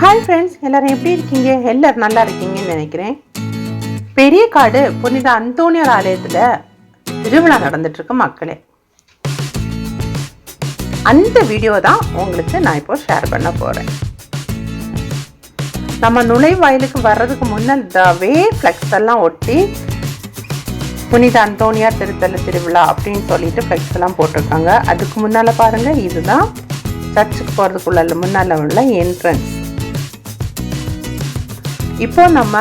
Hi friends எல்லாரும் எப்படி இருக்கீங்க? எல்லாரும் நல்லா இருக்கீங்கன்னு நினைக்கிறேன். பெரிய காடு புனித அந்தோனியார் ஆலயத்தில் திருவிழா நடந்துட்டு இருக்கு மக்களே. அந்த வீடியோ தான் உங்களுக்கு நான் இப்போ ஷேர் பண்ண போகிறேன் நம்ம நுழைவாயிலுக்கு வர்றதுக்கு முன்னதாவே ஃப்ளெக்ஸ் எல்லாம் ஒட்டி புனித அந்தோனியார் திருத்தல திருவிழா அப்படின்னு சொல்லிட்டு ஃப்ளெக்ஸ் எல்லாம் போட்டிருக்காங்க. அதுக்கு முன்னால் பாருங்கள் இதுதான் சர்ச்சுக்கு போகிறதுக்குள்ள முன்னால் உள்ள என்ட்ரன்ஸ் இப்போ நம்ம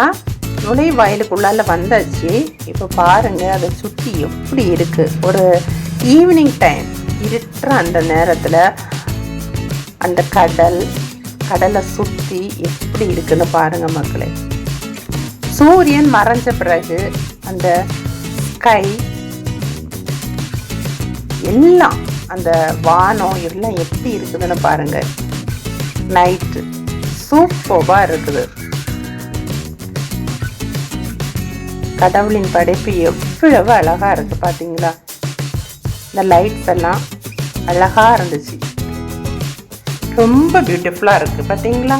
நுழைவாயிலுக்குள்ளால வந்தாச்சு. இப்போ பாருங்க அதை சுற்றி எப்படி இருக்கு? ஒரு ஈவினிங் டைம் இருட்டுற அந்த நேரத்தில் அந்த கடல் கடலை சுற்றி எப்படி இருக்குன்னு பாருங்க மக்களே. சூரியன் மறைஞ்ச பிறகு அந்த ஸ்கை எல்லாம் அந்த வானம் எல்லாம் எப்படி இருக்குதுன்னு பாருங்க. நைட்டு சூப்பர்வாக இருக்குது. கடவுளின் படைப்பு எவ்வளவு அழகாக இருக்கு பார்த்தீங்களா இந்த லைட்ஸ் எல்லாம் அழகாக இருந்துச்சு. ரொம்ப பியூட்டிஃபுல்லாக இருக்கு பார்த்தீங்களா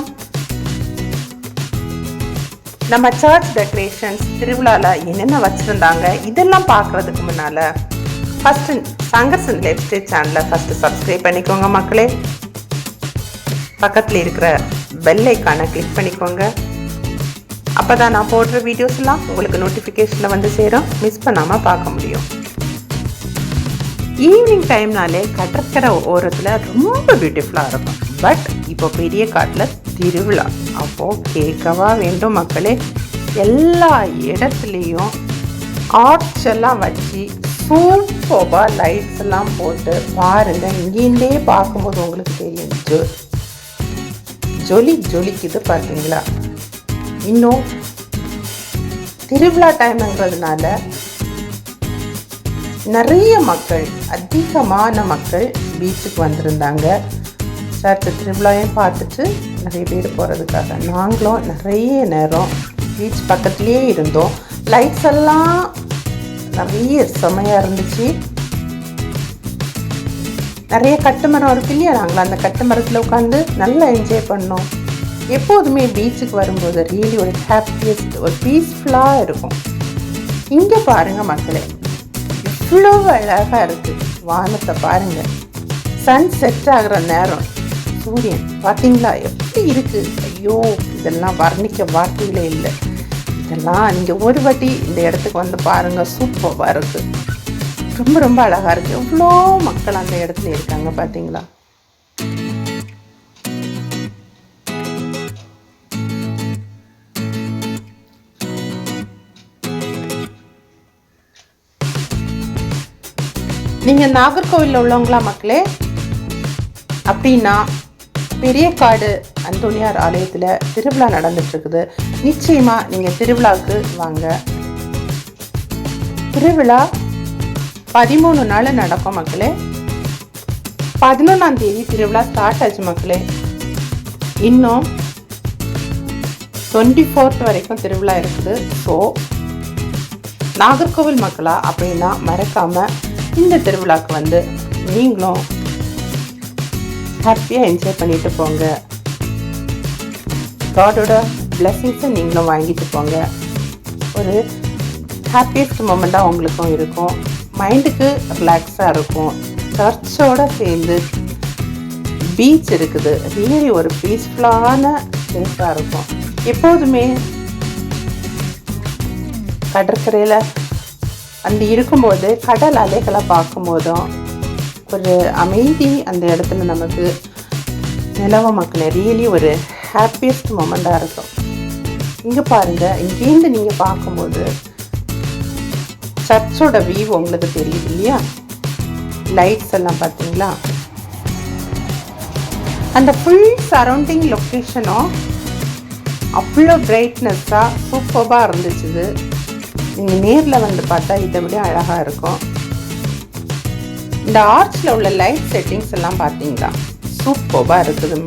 நம்ம சர்ச் டெக்கரேஷன்ஸ் திருவிழாவில் என்னென்ன வச்சுருந்தாங்க இதெல்லாம் பார்க்கறதுக்கு முன்னால் ஃபஸ்ட்டு சங்கர்சன் லைஃப் ஸ்டைல் சேனலை ஃபஸ்ட்டு சப்ஸ்கிரைப் பண்ணிக்கோங்க மக்களே. பக்கத்தில் இருக்கிற பெல் ஐக்கானை கிளிக் பண்ணிக்கோங்க. அப்போ தான் நான் போடுற வீடியோஸ்லாம் உங்களுக்கு நோட்டிஃபிகேஷனில் வந்து சேரும். மிஸ் பண்ணாமல் பார்க்க முடியும். ஈவினிங் டைம்னாலே கடற்கரை ஓரத்தில் ரொம்ப பியூட்டிஃபுல்லாக இருக்கும். பட் இப்போ பெரிய காட்டில் திருவிழா. அப்போது கேட்கவா வேண்டும் மக்களே. எல்லா இடத்துலையும் ஆர்ட்ஸ் எல்லாம் வச்சு சூப்பராக லைட்ஸ் எல்லாம் போட்டு பாருங்கள் இங்கேருந்தே பார்க்கும்போது உங்களுக்கு தெரியும். ஜொலி ஜொலிக்குது பார்த்தீங்களா இன்னும் திருவிழா டைம்ங்கிறதுனால நிறைய மக்கள் அதிகமான மக்கள் பீச்சுக்கு வந்திருந்தாங்க. சர்ச்சு திருவிழாவையும் பார்த்துட்டு நிறைய பேர் போகிறதுக்காக நாங்களும் நிறைய நேரம் பீச் பக்கத்துலேயே இருந்தோம். லைட்ஸ் எல்லாம் நிறைய செமையாக இருந்துச்சு. நிறைய கட்டுமரம் இருக்கு இல்லையா? நாங்கள் அந்த கட்டுமரத்தில் உட்காந்து நல்லா என்ஜாய் பண்ணோம். எப்போதுமே பீச்சுக்கு வரும்போது ரியலி ஒரு ஹாப்பியஸ்ட் ஒரு பீஸ்ஃபுல்லாக இருக்கும். இங்கே பாருங்கள் மக்களே இவ்வளோ அழகாக இருக்குது வானத்தை பாருங்கள் சன் செட் ஆகிற நேரம் சூரியன் பார்த்தீங்களா எப்படி இருக்குது ஐயோ இதெல்லாம் வர்ணிக்க வார்த்தைகளே இல்லை. இதெல்லாம் நீங்கள் ஒரு வாட்டி இந்த இடத்துக்கு வந்து பாருங்கள் சூப்பராக இருக்குது ரொம்ப ரொம்ப அழகாக இருக்குது எவ்வளோ மக்கள் அந்த இடத்துல இருக்காங்க பார்த்தீங்களா நீங்கள் நாகர்கோவிலில் உள்ளவங்களா மக்களே? அப்படின்னா பெரிய காடு அந்தோனியார் ஆலயத்தில் திருவிழா நடந்துட்டுருக்குது. நிச்சயமாக நீங்கள் திருவிழாவுக்கு வாங்க. திருவிழா பதிமூணு நாள் நடக்கும் மக்களே. பதினொன்றாம் தேதி திருவிழா ஸ்டார்ட் ஆச்சு மக்களே. இன்னும் டுவெண்ட்டி ஃபோர்த் வரைக்கும் திருவிழா இருக்குது. ஸோ நாகர்கோவில் மக்களா அப்படின்னா மறக்காமல் இந்த திருவிழாக்கு வந்து நீங்களும் ஹாப்பியாக என்ஜாய் பண்ணிட்டு போங்க. காடோட பிளெஸிங்ஸை நீங்களும் வாங்கிட்டு போங்க. ஒரு ஹாப்பியஸ்ட் மூமெண்ட்டாக உங்களுக்கும் இருக்கும். மைண்டுக்கு ரிலாக்ஸாக இருக்கும். சர்ச்சோட சேர்ந்து பீச் இருக்குது. ரியலி ஒரு பீஸ்ஃபுல்லான பிளேஸாக இருக்கும். எப்போதுமே கடற்கரையில் அந்த இருக்கும்போது கடல் அலைகளை பார்க்கும்போதும் ஒரு அமைதி அந்த இடத்துல நமக்கு நிலவ மக்களை ரியலி ஒரு ஹாப்பியஸ்ட் மூமெண்ட்டாக இருக்கும். இங்கே பாருங்கள் இங்கேருந்து நீங்கள் பார்க்கும்போது சர்ச்சோட வியூ உங்களுக்கு தெரியுது இல்லையா? லைட்ஸ் எல்லாம் பார்த்தீங்களா? அந்த ஃபுல் சரௌண்டிங் லொக்கேஷனும் அவ்வளோ பிரைட்னஸ்ஸாக சூப்பராக இருந்துச்சு நீங்கள் நேரில் வந்து பார்த்தா இதை விட அழகாக இருக்கும். இந்த ஆர்ச்சில் உள்ள லைட் செட்டிங்ஸ் எல்லாம் பார்த்தீங்களா? சூப்பராக இருக்குது.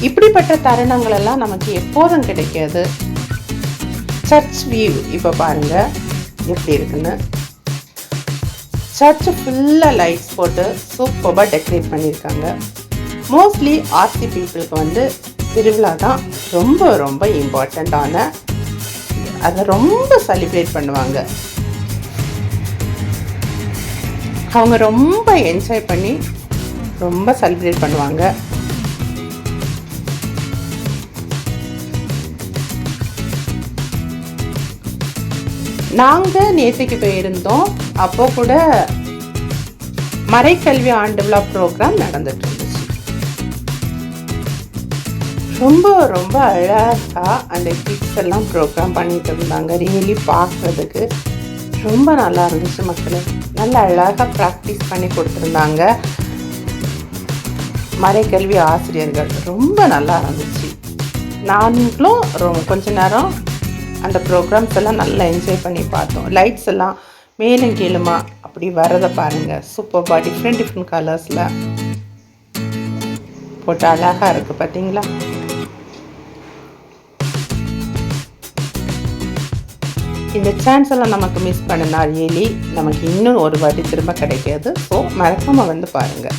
இப்படிப்பட்ட தருணங்கள் எல்லாம் நமக்கு எப்போதும் கிடைக்காது. சர்ச் வியூ இப்போ பாருங்க. எப்படி இருக்குன்னு? சர்ச் ஃபுல்லாக லைட்ஸ் போட்டு சூப்பராக டெக்கரேட் பண்ணியிருக்காங்க. மோஸ்ட்லி ஆர்சி பீப்புளுக்கு வந்து திருவிழா தான் ரொம்ப ரொம்ப இம்பார்ட்டண்ட்டான அதை ரொம்ப செலிப்ரேட் பண்ணுவாங்க. அவங்க ரொம்ப என்ஜாய் பண்ணி ரொம்ப செலிப்ரேட் பண்ணுவாங்க. நாங்கள் நேற்றுக்கு போயிருந்தோம். அப்போ கூட மறைக்கல்வி ஆண்டு விழா ப்ரோக்ராம் நடந்துட்டு ரொம்ப ரொம்ப அழகாக அந்த கிட்ஸ் எல்லாம் ப்ரோக்ராம் பண்ணிட்டு இருந்தாங்க. ரியலி பார்க்குறதுக்கு ரொம்ப நல்லா இருந்துச்சு மக்களே. நல்ல அழகாக ப்ராக்டிஸ் பண்ணி கொடுத்துருந்தாங்க. மறைக்கல்வி ஆசிரியர்கள் ரொம்ப நல்லா இருந்துச்சு. நாங்களும் ரொம்ப கொஞ்ச நேரம் அந்த ப்ரோக்ராம்ஸ் எல்லாம் நல்லா என்ஜாய் பண்ணி பார்த்தோம். லைட்ஸ் எல்லாம் மேலும் கீழுமா அப்படி வரதை பாருங்கள் சூப்பர்பா டிஃப்ரெண்ட் டிஃப்ரெண்ட் கலர்ஸில் போட்டு அழகாக இருக்குது பார்த்தீங்களா இந்த சான்ஸ் எல்லாம் நமக்கு மிஸ் பண்ணினா ஏலி நமக்கு இன்னும் ஒரு வாட்டி திரும்ப கிடைக்காது. ஸோ மறக்காமல் வந்து பாருங்கள்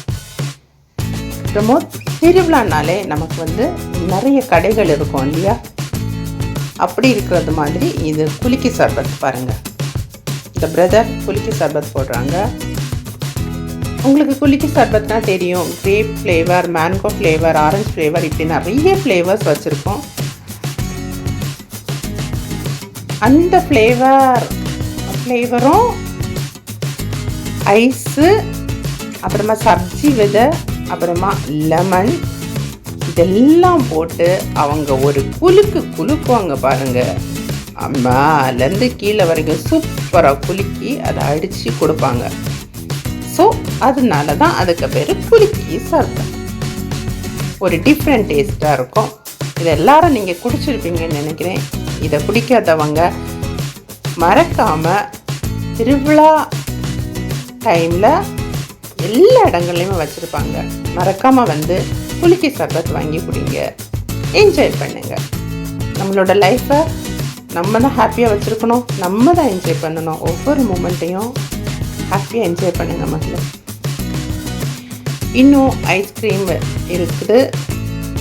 அப்புறமோ திருவிழானாலே நமக்கு வந்து நிறைய கடைகள் இருக்கும் இல்லையா? அப்படி இருக்கிறது மாதிரி இது குலுக்கி சர்பத் பாருங்கள் இந்த பிரதர் குலுக்கி சர்பத் போடுறாங்க. உங்களுக்கு குலுக்கி சர்பத்னா தெரியும். Grape flavour mango flavour orange flavour இப்படி நிறைய ஃப்ளேவர்ஸ் வச்சுருக்கோம். அந்த ஃப்ளேவர் ஃப்ளேவரும் ஐஸு அப்புறமா சப்ஜி விதை அப்புறமா லெமன் இதெல்லாம் போட்டு அவங்க ஒரு குலுக்கு குலுக்குவாங்க பாருங்கள் மேலேருந்து கீழே வரைக்கும் சூப்பராக குலுக்கி அதை அடித்து கொடுப்பாங்க. ஸோ அதனால தான் அதுக்கு பேர் குலுக்கி சர்பத் ஒரு டிஃப்ரெண்ட் டேஸ்ட்டாக இருக்கும். இதை எல்லாரும் நீங்கள் குடிச்சிருப்பீங்கன்னு நினைக்கிறேன். இதை குடிக்காதவங்க மறக்காமல் திருவிழா டைமில் எல்லா இடங்கள்லையுமே வச்சுருப்பாங்க. மறக்காமல் வந்து குலுக்கி சர்பத் வாங்கி குடிங்க. என்ஜாய் பண்ணுங்க. நம்மளோட லைஃப்பை நம்ம தான் ஹாப்பியாக வச்சுருக்கணும். நம்ம தான் என்ஜாய் பண்ணணும். ஒவ்வொரு மூமெண்ட்டையும் ஹாப்பியாக என்ஜாய் பண்ணுங்க மக்கள். இன்னும் ஐஸ்கிரீம் இருக்குது.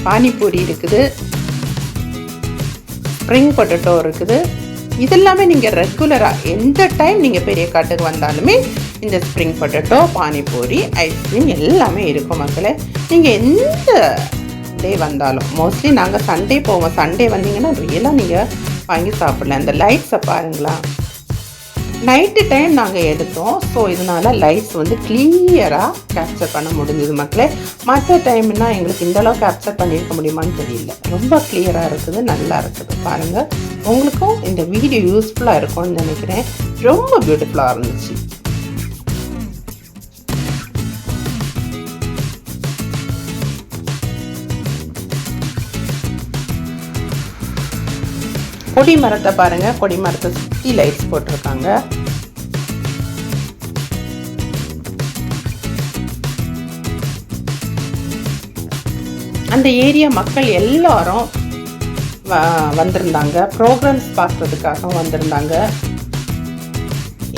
பானிபூரி இருக்குது. ஸ்ப்ரிங் பொட்டேட்டோ இருக்குது. இதெல்லாமே நீங்கள் ரெகுலராக எந்த டைம் நீங்கள் பெரிய காட்டுக்கு வந்தாலுமே இந்த ஸ்ப்ரிங் பொட்டேட்டோ பானிபூரி ஐஸ்கிரீம் எல்லாமே இருக்கும் மக்களே. நீங்கள் எந்த டே வந்தாலும் மோஸ்ட்லி நாங்கள் சண்டே போவோம். சண்டே வந்தீங்கன்னா ரியலாக நீங்கள் வாங்கி சாப்பிடலாம். இந்த லைட்ஸை பாருங்களா நைட்டு டைம் நாங்கள் எடுத்தோம். ஸோ இதனால் லைட்ஸ் வந்து கிளியராக கேப்சர் பண்ண முடிஞ்சது மக்களே. மற்ற டைம்னா எங்களுக்கு இந்தளவு கேப்சர் பண்ணியிருக்க முடியுமான்னு தெரியல. ரொம்ப கிளியராக இருக்குது நல்லா இருக்குது. பாருங்கள் உங்களுக்கும் இந்த வீடியோ யூஸ்ஃபுல்லாக இருக்கும்னு நினைக்கிறேன். ரொம்ப பியூட்டிஃபுல்லாக இருந்துச்சு. கொடி மரத்தை பாருங்க. கொடி மரத்தை சுற்றி லைட்ஸ் போட்டிருக்காங்க. அந்த ஏரியா மக்கள் எல்லாரும் வந்திருந்தாங்க. ப்ரோக்ராம்ஸ் பார்க்குறதுக்காக வந்திருந்தாங்க.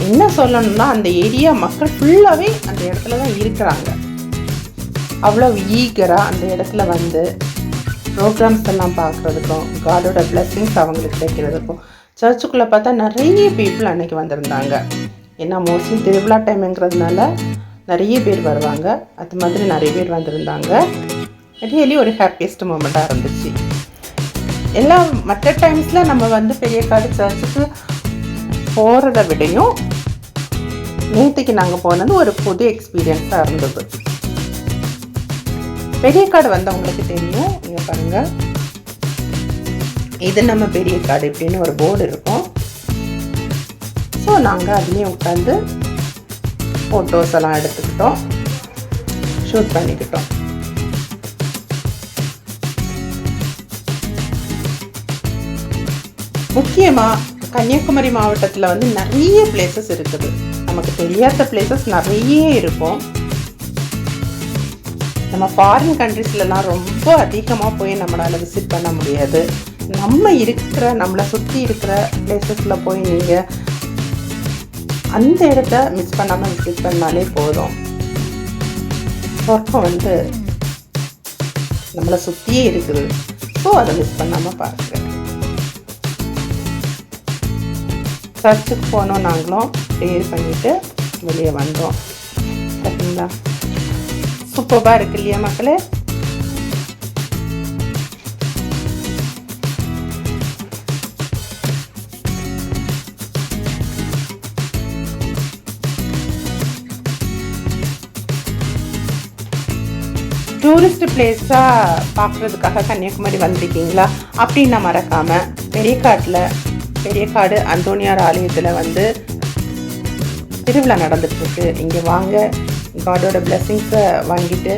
என்ன சொல்லணும்னா அந்த ஏரியா மக்கள் ஃபுல்லாகவே அந்த இடத்துல தான் இருக்கிறாங்க அவ்வளோ ஈகராக அந்த இடத்துல வந்து ப்ரோக்ராம்ஸ் எல்லாம் பார்க்குறதுக்கும் காடோட பிளெஸ்ஸிங்ஸ் அவங்களுக்கு கிடைக்கிறதுக்கும் சர்ச்சுக்குள்ளே பார்த்தா நிறைய பீப்புள் அன்றைக்கி வந்திருந்தாங்க. ஏன்னா மோஸ்ட்லி திருவிழா டைமுங்கிறதுனால நிறைய பேர் வருவாங்க. அது மாதிரி நிறைய பேர் வந்திருந்தாங்க. ரியலி ஒரு ஹாப்பியஸ்ட் மூமெண்ட்டாக இருந்துச்சு. எல்லா மற்ற டைம்ஸில் நம்ம வந்து பெரிய காடு சர்ச்சுக்கு போகிறத விடையும் நேற்றுக்கு நாங்கள் போனது ஒரு புது எக்ஸ்பீரியன்ஸாக இருந்தது. பெரிய கார்டு வந்தவங்களுக்கு தெரியும். இங்கே பாருங்கள் இது நம்ம பெரிய கார்டு இப்படின்னு ஒரு போர்டு இருக்கும். ஸோ நாங்கள் அதுலேயும் உட்காந்து ஃபோட்டோஸ் எல்லாம் எடுத்துக்கிட்டோம். ஷூட் பண்ணிக்கிட்டோம். முக்கியமாக கன்னியாகுமரி மாவட்டத்தில் வந்து நிறைய பிளேசஸ் இருக்குது. நமக்கு தெரியாத பிளேசஸ் நிறைய இருக்கும். நம்ம ஃபாரின் கண்ட்ரிஸ்லலாம் ரொம்ப அதிகமாக போய் நம்மளால் விசிட் பண்ண முடியாது. நம்ம இருக்கிற நம்மளை சுற்றி இருக்கிற பிளேசஸில் போய் நீங்கள் அந்த இடத்த மிஸ் பண்ணாமல் விசிட் பண்ணாலே போதும். சொர்க்கம் வந்து நம்மளை சுற்றியே இருக்குது. ஸோ அதை மிஸ் பண்ணாமல் பார்க்குறேன் சர்ச்சுக்கு போனோம் நாங்களும் ப்ரேயர் பண்ணிவிட்டு வெளியே வந்தோம். சரிங்களா? சூப்பராக இருக்கு இல்லையா மக்களே? டூரிஸ்ட் பிளேஸாக பார்க்குறதுக்காக கன்னியாகுமரி வந்திருக்கீங்களா? அப்படின்னு நான் மறக்காமல் பெரியக்காட்டில் பெரியக்காடு அந்தோனியார் ஆலயத்தில் வந்து திருவிழா நடந்துட்டுருக்கு இங்கே வாங்க. காடோட பிளெஸ்ஸிங்ஸை வாங்கிட்டு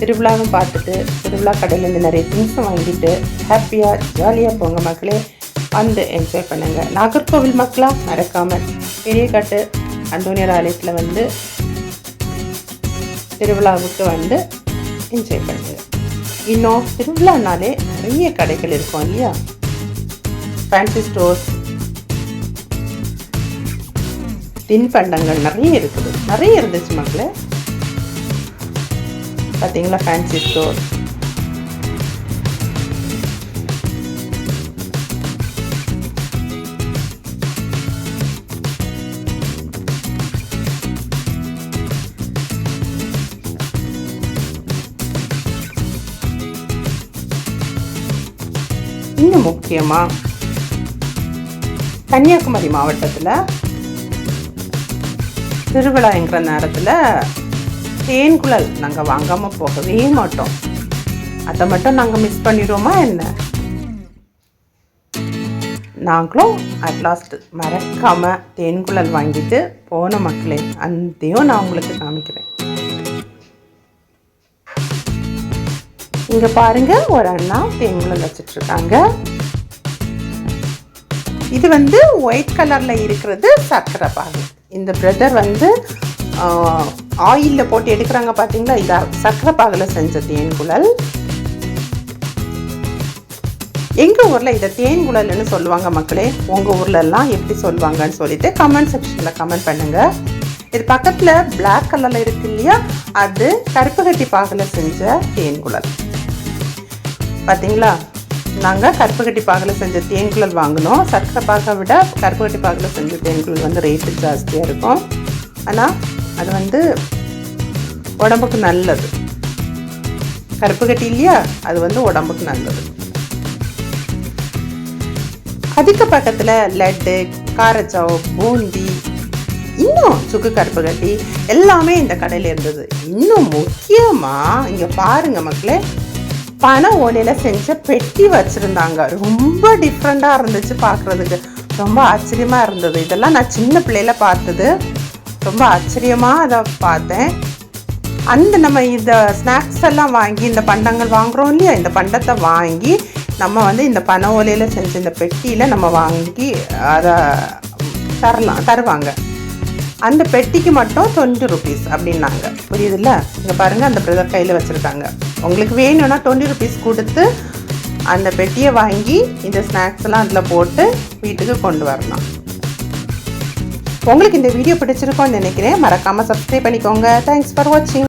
திருவிழாவும் பார்த்துட்டு திருவிழா கடையிலேருந்து நிறைய திங்ஸும் வாங்கிட்டு ஹாப்பியாக ஜாலியாக போங்க மக்களே. வந்து என்ஜாய் பண்ணுங்கள் நாகர்கோவில் மக்களாக மறக்காமல் பெரிய காட்டு அந்தோனியார் ஆலயத்தில் வந்து திருவிழாவுக்கு வந்து என்ஜாய் பண்ணுங்க. இன்னும் திருவிழானாலே நிறைய கடைகள் இருக்கும் இல்லையா? ஃபேன்சி ஸ்டோர்ஸ் தின்பண்டங்கள் நிறைய இருக்குது. நிறைய இருந்துச்சு மக்களே. பார்த்தீங்களா ஃபேன்சி ஸ்டோர் இன்னும் முக்கியமாக கன்னியாகுமரி மாவட்டத்தில் திருவிழாங்கிற நேரத்தில் தேன் குழல். நாங்கள் வாங்காமல் போகவே மாட்டோம். அதை மட்டும் நாங்கள் மிஸ் பண்ணிடுவோமா என்ன? நாங்களும் அட்லாஸ்ட் மறக்காமல் தேன்குழல் வாங்கிட்டு போன மக்களே அதையும் நான் உங்களுக்கு காமிக்கிறேன். இங்கே பாருங்கள் ஒரு அண்ணா தேன் குழல் இருக்காங்க இது வந்து ஒயிட் கலரில் இருக்கிறது சர்க்கரை பாகு. இந்த பிரதர் வந்து ஆயிலில் போட்டு எடுக்கிறாங்க பார்த்தீங்களா இது சர்க்கரை பாகில் செஞ்ச தேன்குழல் எங்கள் ஊரில் இதை தேன் குழல்னு சொல்லுவாங்க மக்களே. உங்கள் ஊர்லெல்லாம் எப்படி சொல்லுவாங்கன்னு சொல்லிட்டு கமெண்ட் செக்ஷனில் கமெண்ட் பண்ணுங்கள் இது பக்கத்தில் பிளாக் கலரில் இருக்கு இல்லையா? அது கருப்புகட்டி பாகில் செஞ்ச தேன் குழல். பார்த்தீங்களா நாங்கள் கருப்புக்கட்டி பாகில் செஞ்ச தேன்குழல் வாங்கினோம். சர்க்கரை பாகை விட கருப்புக்கட்டி பாகில் செஞ்ச தேன்குழல் வந்து ரேட்டு ஜாஸ்தியாக இருக்கும். ஆனால் அது வந்து உடம்புக்கு நல்லது. கருப்புக்கட்டி இல்லையா? அது வந்து உடம்புக்கு நல்லது. அதுக்கு பக்கத்தில் லட்டு காரச்சாவ் பூந்தி இன்னும் சுக்கு கருப்பு கட்டி எல்லாமே இந்த கடையில் இருந்தது. இன்னும் முக்கியமாக இங்கே பாருங்க மக்களே பனை ஓலையில் செஞ்ச பெட்டி வச்சுருந்தாங்க. ரொம்ப டிஃப்ரெண்ட்டாக இருந்துச்சு பார்க்குறதுக்கு ரொம்ப ஆச்சரியமாக இருந்தது. இதெல்லாம் நான் சின்ன பிள்ளையில பார்த்தது. ரொம்ப ஆச்சரியமாக அதை பார்த்தேன். அந்த நம்ம இந்த ஸ்நாக்ஸ் எல்லாம் வாங்கி இந்த பண்டங்கள் வாங்குகிறோம் இல்லையா? இந்த பண்டத்தை வாங்கி நம்ம வந்து இந்த பனை ஓலையில் செஞ்ச இந்த பெட்டியில் நம்ம வாங்கி அதை தரலாம் தருவாங்க. அந்த பெட்டிக்கு மட்டும் டுவெண்ட்டி ருபீஸ் அப்படின்னாங்க. புரியுதுல்ல? இங்கே பாருங்கள் அந்த பிரதர் கையில் வச்சுருக்காங்க. உங்களுக்கு வேணும்னா டுவெண்ட்டி ருபீஸ் கொடுத்து அந்த பெட்டியை வாங்கி இந்த ஸ்நாக்ஸ் எல்லாம் அதில் போட்டு வீட்டுக்கு கொண்டு வரலாம். உங்களுக்கு இந்த வீடியோ பிடிச்சிருக்கோம்னு நினைக்கிறேன். மறக்காமல் சப்ஸ்கிரைப் பண்ணிக்கோங்க. தேங்க்ஸ் ஃபார் வாட்சிங்